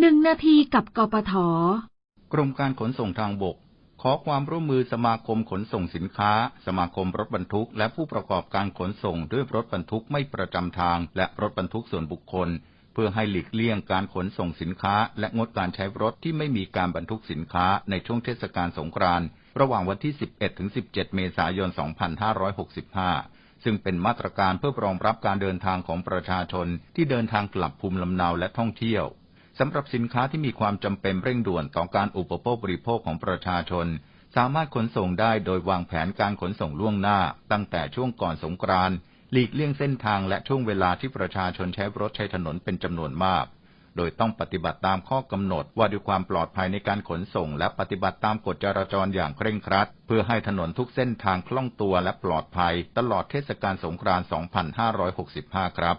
หนึ่งนาทีกับกปทกรมการขนส่งทางบก ขอความร่วมมือสมาคมขนส่งสินค้า สมาคมรถบรรทุก และผู้ประกอบการขนส่งด้วยรถบรรทุกไม่ประจำทาง และรถบรรทุกส่วนบุคคล เพื่อให้หลีกเลี่ยงการขนส่งสินค้า และงดการใช้รถที่ไม่มีการบรรทุกสินค้าในช่วงเทศกาลสงกรานต์ระหว่างวันที่ 11 ถึง 17 เมษายน 2565ซึ่งเป็นมาตรการเพื่อรองรับการเดินทางของประชาชนที่เดินทางกลับภูมิลำเนาและท่องเที่ยว สำหรับสินค้าที่มีความจำเป็นเร่งด่วนต่อการอุปโภคบริโภคของประชาชน สามารถขนส่งได้โดยวางแผนการขนส่งล่วงหน้า ตั้งแต่ช่วงก่อนสงกรานต์หลีกเลี่ยงเส้นทางและช่วงเวลาที่ประชาชนใช้รถใช้ถนนเป็นจำนวนมาก โดยต้องปฏิบัติตามข้อกำหนดว่าด้วยความปลอดภัยในการขนส่ง และปฏิบัติตามกฎจราจรอย่างเคร่งครัด เพื่อให้ถนนทุกเส้นทางคล่องตัวและปลอดภัย ตลอดเทศกาลสงกรานต์ 2565 ครับ